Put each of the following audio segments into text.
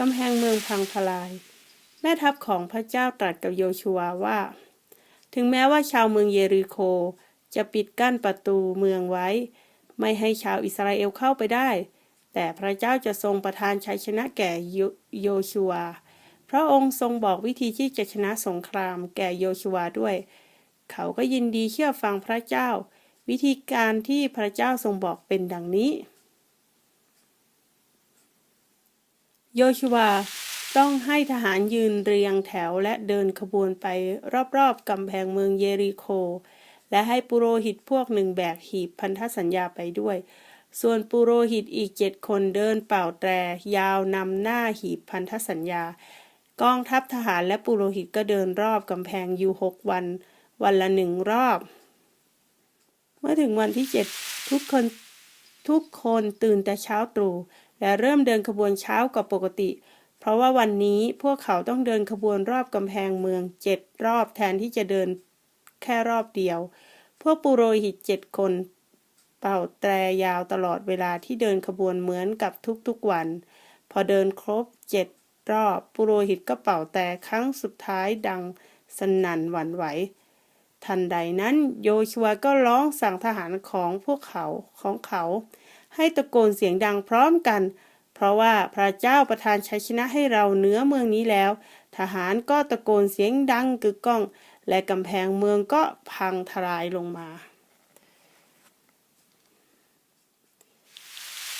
กำแพงเมืองพังทลาย แม่ทัพของพระเจ้าตรัสกับโยชัวว่า ถึงแม้ว่าชาวเมืองเยริโคจะปิดกั้นประตูเมืองไว้ ไม่ให้ชาวอิสราเอลเข้าไปได้ แต่พระเจ้าจะทรงประทานชัยชนะแก่โยโยชัว พระองค์ทรงบอกวิธีที่จะชนะสงครามแก่โยชัวด้วย เขาก็ยินดีเชื่อฟังพระเจ้า วิธีการที่พระเจ้าทรงบอกเป็นดังนี้ โยชัวต้องให้ทหารยืนเรียงแถวและเดินขบวนไปรอบๆกำแพงเมืองเยริโค และให้ปุโรหิตพวกหนึ่งแบกหีบพันธสัญญาไปด้วย ส่วนปุโรหิตอีกเจ็ดคนเดินเป่าแตร ยาวนำหน้าหีบพันธสัญญา กองทัพทหารและปุโรหิตก็เดินรอบกำแพงอยู่หกวัน วันละหนึ่งรอบ เมื่อถึงวันที่เจ็ดทุกคนทุกคนตื่นแต่เช้าตรู่ และเริ่มเดินขบวนเช้ากว่าปกติ เพราะว่าวันนี้พวกเขาต้องเดินขบวนรอบกำแพงเมืองเจ็ดรอบแทนที่จะเดินแค่รอบเดียว พวกปุโรหิตเจ็ดคน เป่าแตรยาวตลอดเวลาที่เดินขบวนเหมือนกับทุกๆวัน พอเดินครบเจ็ดรอบปุโรหิตก็เป่าแต่ครั้งสุดท้ายดังสนั่นหวั่นไหวทันใดนั้นโยชัวก็ร้องสั่งทหารของพวกเขาของเขา ให้ตะโกนเสียงดังพร้อมกัน เพราะว่าพระเจ้าประทานชัยชนะให้เราเหนือเมืองนี้แล้ว ทหารก็ตะโกนเสียงดังกึกก้อง และกำแพงเมืองก็พังทลายลงมา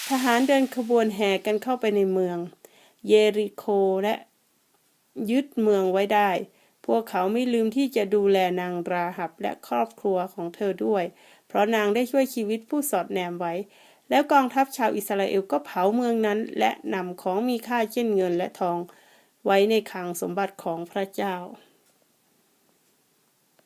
ทหารเดินขบวนแห่กันเข้าไปในเมือง เยริโคและยึดเมืองไว้ได้ พวกเขาไม่ลืมที่จะดูแลนางราหับและครอบครัวของเธอด้วย เพราะนางได้ช่วยชีวิตผู้สอดแนมไว้ แล้วกองทัพชาวอิสราเอลก็เผาเมืองนั้น และนำของมีค่าเช่นเงินและทอง ไว้ในคลังสมบัติของพระเจ้า